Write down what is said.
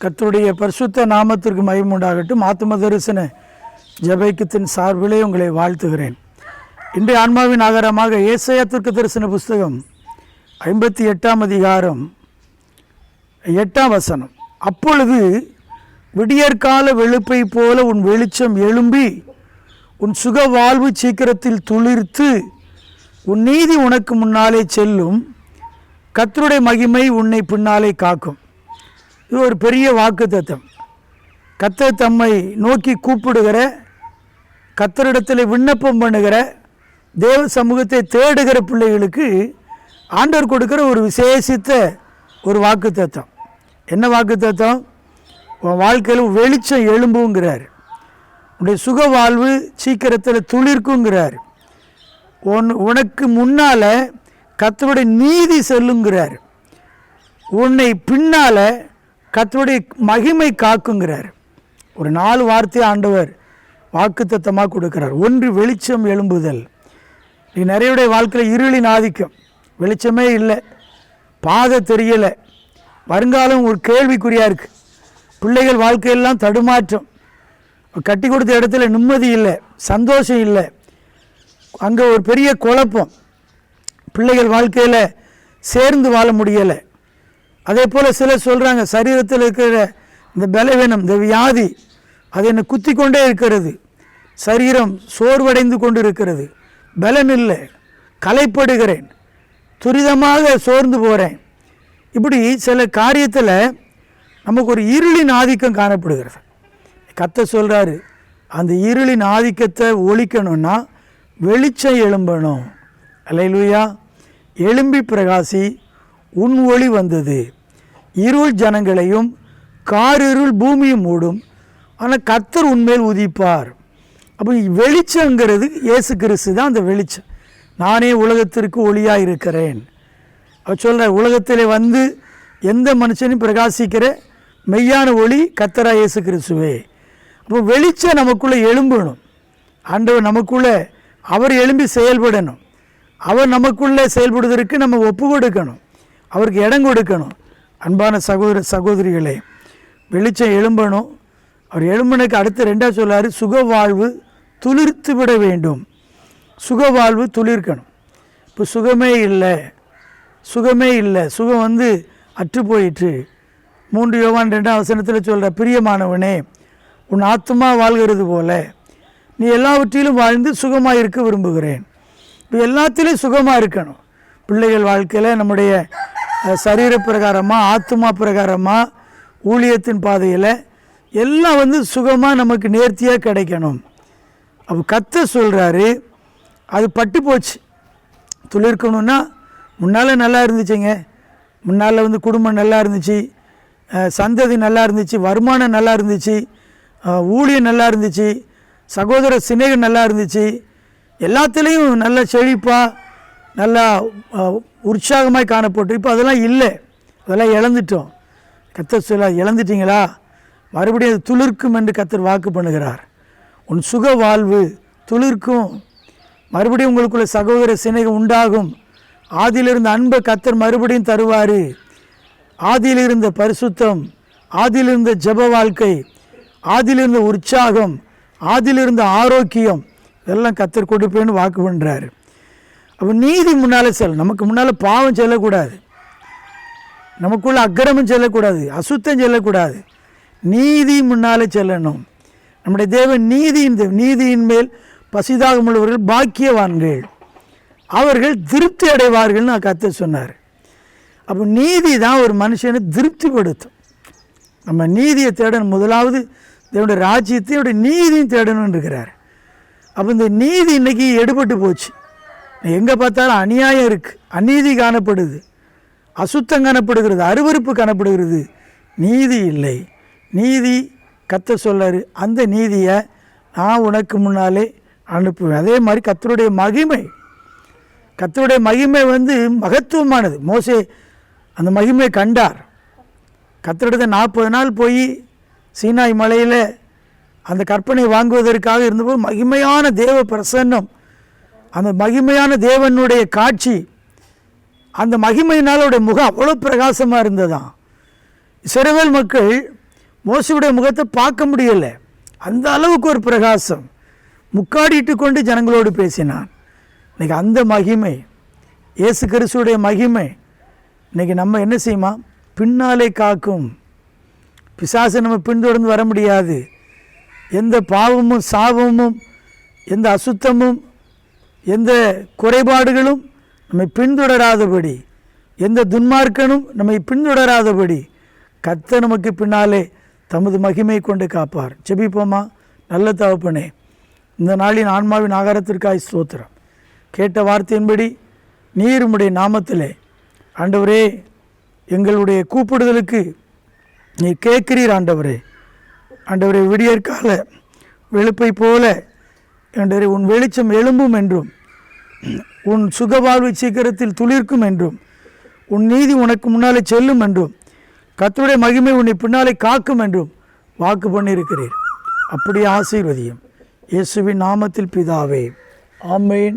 கத்தருடைய பரிசுத்த நாமத்திற்கு மயம் உண்டாகட்டும். ஆத்ம தரிசன ஜபைக்கத்தின் சார்பிலே உங்களை வாழ்த்துகிறேன். இன்றைய ஆன்மாவின் ஆகாரமாக ஏசையாத்திற்கு தரிசன புஸ்தகம் ஐம்பத்தி எட்டாம் அதிகாரம் எட்டாம் வசனம். அப்பொழுது விடியற்கால வெளுப்பை போல உன் வெளிச்சம் எழும்பி உன் சுக வாழ்வு சீக்கிரத்தில் துளிர்த்து உன் நீதி உனக்கு முன்னாலே செல்லும். கத்தருடைய மகிமை உன்னை பின்னாலே காக்கும். இது ஒரு பெரிய வாக்கு தத்தம் கத்தர் தம்மை நோக்கி கூப்பிடுகிற கத்தரிடத்தில் விண்ணப்பம் பண்ணுகிற தேவ சமூகத்தை தேடுகிற பிள்ளைகளுக்கு ஆண்டவர் கொடுக்குற ஒரு விசேஷித்த ஒரு வாக்கு தத்துவம் என்ன வாக்கு தத்துவம் உன் வாழ்க்கையில் வெளிச்சம் எழும்புங்கிறார். உன்னுடைய சுக வாழ்வு சீக்கிரத்தில் துளிர்க்குங்கிறார். உன் உனக்கு முன்னால் கத்தருடைய நீதி செல்லுங்கிறார். உன்னை பின்னால் கத்தருடைய மகிமை காக்குங்கிறார். ஒரு நாலு வார்த்தை ஆண்டவர் வாக்குத்தத்தமாக கொடுக்கிறார். ஒன்று வெளிச்சம் எழும்புதல். நீ நிறையுடைய வாழ்க்கையில் இருளின் ஆதிக்கம். வெளிச்சமே இல்லை. பாதை தெரியலை. வருங்காலம் ஒரு கேள்விக்குறியாக இருக்குது பிள்ளைகள் வாழ்க்கையெல்லாம் தடுமாற்றம். கட்டி கொடுத்த இடத்துல நிம்மதி இல்லை. சந்தோஷம் இல்லை. அங்கே ஒரு பெரிய குழப்பம். பிள்ளைகள் வாழ்க்கையில் சேர்ந்து வாழ முடியலை. அதே போல் சிலர் சொல்கிறாங்க சரீரத்தில் இருக்கிற இந்த பலவீனம் இந்த வியாதி அது என்னை குத்தி கொண்டே இருக்கிறது. சரீரம் சோர்வடைந்து கொண்டு இருக்கிறது பலன் இல்லை கலைப்படுகிறேன் துரிதமாக சோர்ந்து போகிறேன் இப்படி சில காரியத்தில் நமக்கு ஒரு இருளின் ஆதிக்கம் காணப்படுகிறது. கத்த சொல்கிறாரு அந்த இருளின் ஆதிக்கத்தை ஒழிக்கணும்னா வெளிச்சம் எழும்பணும். அலையிலுயா எழும்பி பிரகாசி உன் ஒளி வந்தது. இருள் ஜனங்களையும் காரிருள் பூமியும் மூடும். ஆனால் கத்தர் உண்மையில் உதிப்பார். அப்போ வெளிச்சங்கிறது இயேசு கிறிஸ்து தான் அந்த வெளிச்சம். நானே உலகத்திற்கு ஒளியாக இருக்கிறேன். அவர் சொல்கிற உலகத்தில் வந்து எந்த மனுஷனையும் பிரகாசிக்கிற மெய்யான ஒளி கத்தரா இயேசு கிறிஸ்துவே. அப்போ வெளிச்சம் நமக்குள்ளே எழும்பணும். ஆண்டவர் நமக்குள்ளே அவர் எழும்பி செயல்படணும். அவர் நமக்குள்ளே செயல்படுவதற்கு நம்ம ஒப்பு கொடுக்கணும். அவருக்கு இடம் கொடுக்கணும். அன்பான சகோதர சகோதரிகளே வெளிச்சம் எழும்பணும். அவர் எழும்பனுக்கு அடுத்து ரெண்டாக சொல்லாரு சுக வாழ்வு துளிர்த்து விட வேண்டும். சுக வாழ்வு துளிர்க்கணும். இப்போ சுகமே இல்லை. சுகமே இல்லை. சுகம் வந்து அற்று போயிற்று. மூன்று யோவான் ரெண்டாம் வசனத்தில் சொல்கிற பிரியமானவனே உன் ஆத்மா வாழ்கிறது போல நீ எல்லாவற்றிலும் வாழ்ந்து சுகமாக இருக்க விரும்புகிறேன். இப்போ எல்லாத்திலையும் சுகமாக இருக்கணும். பிள்ளைகள் வாழ்க்கையில் நம்முடைய சரீர பிரகாரமாக ஆத்மா பிரகாரமாக ஊழியத்தின் பாதையில் எல்லாம் வந்து சுகமாக நமக்கு நேர்த்தியாக கிடைக்கணும். அப்போ கத்த சொல்கிறாரு அது பட்டு போச்சு. துளிர்க்கணும்னா முன்னால் நல்லா இருந்துச்சுங்க. முன்னால் வந்து குடும்பம் நல்லா இருந்துச்சு. சந்ததி நல்லா இருந்துச்சு. வருமானம் நல்லா இருந்துச்சு. ஊழியம் நல்லா இருந்துச்சு. சகோதர சிநேகம் நல்லா இருந்துச்சு. எல்லாத்துலேயும் நல்ல செழிப்பாக நல்லா உற்சாகமாய் காணப்பட்டு இப்போ அதெல்லாம் இல்லை. அதெல்லாம் இழந்துட்டோம். கத்தர் சொல்ல இழந்துட்டீங்களா? மறுபடியும் அது துளிர்க்கும் என்று கத்தர் வாக்கு பண்ணுகிறார். உன் சுக வாழ்வு துளிர்க்கும். மறுபடியும் உங்களுக்குள்ள சகோதர சிநேகம் உண்டாகும். ஆதியிலிருந்த அன்பை கத்தர் மறுபடியும் தருவார். ஆதியில் இருந்த பரிசுத்தம் ஆதியில் இருந்த ஜெப வாழ்க்கை ஆதியில் இருந்த உற்சாகம் ஆதியில் இருந்த ஆரோக்கியம் இதெல்லாம் கத்தர் கொடுப்பேன்னு வாக்கு பண்ணுறாரு அப்போ நீதி முன்னால் செல்லும் நமக்கு முன்னால் பாவம் செல்லக்கூடாது. நமக்குள்ள அக்கிரமம் செல்லக்கூடாது அசுத்தம் செல்லக்கூடாது. நீதி முன்னாலே செல்லணும். நம்முடைய தேவன் நீதியின் தேவன். நீதியின் மேல் பசிதாகம் உள்ளவர்கள் பாக்கியவான்கள். அவர்கள் திருப்தி அடைவார்கள்னு கத்த சொன்னார். அப்போ நீதி தான் ஒரு மனுஷனை திருப்திப்படுத்தும். நம்ம நீதியை தேடணும். முதலாவது தேவனுடைய ராஜ்யத்தையும் நீதியும் தேடணும்னு இருக்கிறார். அப்போ இந்த நீதி இன்றைக்கி எடுபட்டு போச்சு. எங்கே பார்த்தாலும் அநியாயம் இருக்குது அநீதி காணப்படுது. அசுத்தம் காணப்படுகிறது. அருவருப்பு காணப்படுகிறது. நீதி இல்லை. நீதி கத்த சொல்லார் அந்த நீதியை நான் உனக்கு முன்னாலே அனுப்புவேன். அதே மாதிரி கத்தருடைய மகிமை. கத்தருடைய மகிமை வந்து மகத்துவமானது. மோசே அந்த மகிமை கண்டார். கத்தரிடத்தை நாற்பது நாள் போய் சீனாய் மலையில் அந்த கற்பனை வாங்குவதற்காக இருந்தபோது மகிமையான தேவ பிரசன்னம் அந்த மகிமையான தேவனுடைய காட்சி அந்த மகிமையினால் அவருடைய முகம் அவ்வளோ பிரகாசமாக இருந்ததாம் சிறுவல் மக்கள் மோசையுடைய முகத்தை பார்க்க முடியலை. அந்த அளவுக்கு ஒரு பிரகாசம். முக்காடிட்டு கொண்டு ஜனங்களோடு பேசினான். இன்னைக்கு அந்த மகிமை இயேசு கிறிஸ்துடைய மகிமை இன்னைக்கு நம்ம என்ன செய்யுமா? பின்னாலே காக்கும். பிசாசை நம்ம பின்தொடர்ந்து வர முடியாது. எந்த பாவமும் சாபமும் எந்த அசுத்தமும் எந்த குறைபாடுகளும் நம்மை பின்தொடராதபடி எந்த துன்மார்க்கனும் நம்மை பின்தொடராதபடி கத்த நமக்கு பின்னாலே தமது மகிமை கொண்டு காப்பார். ஜெபிப்போமா? நல்ல தகப்பனே இந்த நாளின் ஆன்மாவின் ஆகாரத்திற்காய் ஸ்தோத்திரம். கேட்ட வார்த்தையின்படி நீர் உம்முடைய நாமத்திலே ஆண்டவரே எங்களுடைய கூப்பிடுதலுக்கு நீ கேட்கிறீர் ஆண்டவரே. ஆண்டவரே விடியற்கால வெளுப்பை போல ஆண்டவரே உன் வெளிச்சம் எழும்பும் என்றும் உன் சுகவாழ்வு சீக்கிரத்தில் துளிர்க்கும் என்றும் உன் நீதி உனக்கு முன்னாலே செல்லும் என்றும் கர்த்தருடைய மகிமை உன்னை பின்னாலே காக்கும் என்றும் வாக்கு பண்ணியிருக்கிறீர். அப்படியே ஆசீர்வதியும். இயேசுவின் நாமத்தில் பிதாவே ஆமேன்.